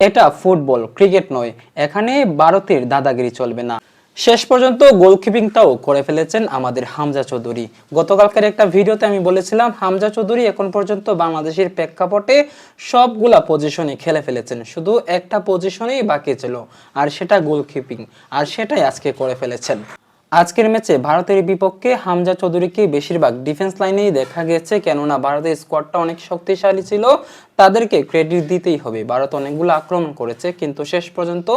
এটা football, cricket নয়। এখানে ভারতের দাদাগিরি চলবে না। শেষ পর্যন্ত গোলকিপিংটাও করে ফেলেছেন আমাদের হামজা চৌধুরী। গতকালকের একটা ভিডিওতে আমি বলেছিলাম, হামজা চৌধুরী এখন পর্যন্ত বাংলাদেশের প্রেক্ষাপটে সবগুলা পজিশনে খেলে ফেলেছেন। শুধু একটা পজিশনেই বাকি ছিল, আর সেটা গোলকিপিং, আর সেটাই আজকে করে ফেলেছেন। আজকের ম্যাচে ভারতের বিপক্ষে হামজা চৌধুরীকে বেশিরভাগ ডিফেন্স লাইনেই দেখা গেছে, কেননা ভারতের স্কোয়াডটা অনেক শক্তিশালী ছিল। তাদেরকে ক্রেডিট দিতেই হবে। ভারত অনেকগুলো আক্রমণ করেছে, কিন্তু শেষ পর্যন্ত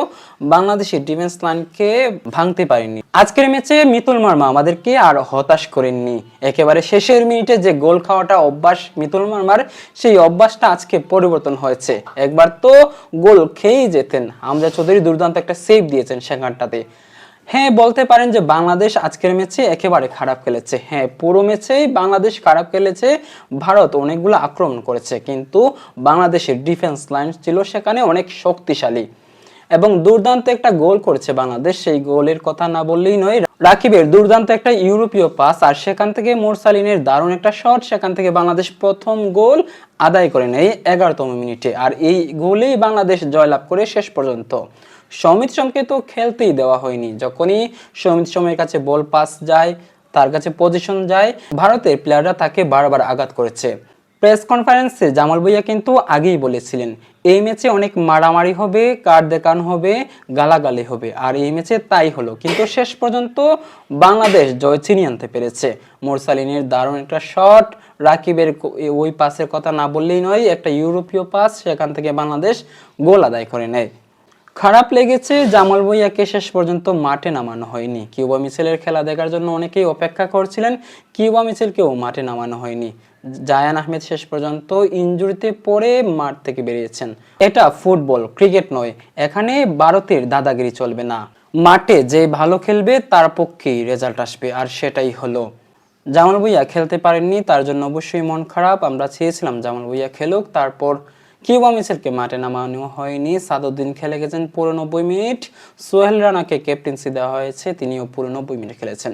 বাংলাদেশের ডিফেন্স লাইনকে ভাঙতে পারেনি। আজকের ম্যাচে মিতুল মার্মা আমাদেরকে আর হতাশ করেননি। একেবারে শেষের মিনিটে যে গোল খাওয়াটা অভ্যাস মিতুল মার্মার, সেই অভ্যাসটা আজকে পরিবর্তন হয়েছে। একবার তো গোল খেয়েই যেতেন। হামজা চৌধুরী দুর্দান্ত একটা সেভ দিয়েছেন সেখানটাতে। হ্যাঁ বলতে পারেন যে বাংলাদেশ আজকের ম্যাচে একেবারে খারাপ খেলেছে। হ্যাঁ পুরো ম্যাচেই বাংলাদেশ খারাপ খেলেছে। ভারত অনেকগুলো আক্রমণ করেছে, কিন্তু বাংলাদেশের ডিফেন্স লাইন ছিল সেখানে অনেক শক্তিশালী। এবং দুর্দান্ত একটা গোল করেছে বাংলাদেশ। সেই গোলের কথা না বললেই নয়, রাকিবের দুর্দান্ত একটা ইউরোপীয় পাস আর সেখান থেকে মোরসালিনের দারুণ একটা শট সেখান থেকে বাংলাদেশ প্রথম গোল আদায় করে নেয় এগারোতম মিনিটে। আর এই গোলেই বাংলাদেশ জয়লাভ করে শেষ পর্যন্ত। সমিত সোমকে তো খেলতেই দেওয়া হয়নি। যখনই সমিত সোমের কাছে বল পাস যায়, তার কাছে পজিশন যায়, ভারতের প্লেয়াররা তাকে বারবার আঘাত করেছে। প্রেস কনফারেন্সে জামাল ভুইয়া কিন্তু আগেই বলেছিলেন, এই ম্যাচে অনেক মারামারি হবে, কার দেখান হবে, গালাগালি হবে। আর এই ম্যাচে তাই হলো। কিন্তু শেষ পর্যন্ত বাংলাদেশ জয় ছিনিয়ে আনতে পেরেছে। মোরসালিনের দারুণ একটা শট রাকিবের ওই পাসের কথা না বললেই নয়, একটা ইউরোপীয় পাস সেখান থেকে বাংলাদেশ গোল আদায় করে নেয়। খারাপ লেগেছে, জামাল ভুইয়াকে শেষ পর্যন্ত মাঠে নামানো হয়নি। কিউবা মিছেলের খেলা দেখার জন্য অনেকেই অপেক্ষা করছিলেন, কিউবা মিছেলকেও মাঠে নামানো হয়নি। জায়ান আহমেদ শেষ পর্যন্ত ইনজুরিতে পড়ে মাঠ থেকে বেরিয়েছেন। এটা ফুটবল, ক্রিকেট নয়, এখানে ভারতের দাদাগিরি চলবে না। মাঠে যে ভালো খেলবে, তার পক্ষেই রেজাল্ট আসবে, আর সেটাই হলো। জামাল ভুইয়া খেলতে পারেননি, তার জন্য অবশ্যই মন খারাপ। আমরা চেয়েছিলাম জামাল ভুইয়া খেলুক, তারপর কিউবা মিছেলকে মাঠে নামানো হয়নি। সাদউদ্দিন খেলে গেছেন পুরো নব্বই মিনিট। সোহেল রানাকে ক্যাপ্টেন্সি দেওয়া হয়েছে, তিনিও পুরো নব্বই মিনিট খেলেছেন।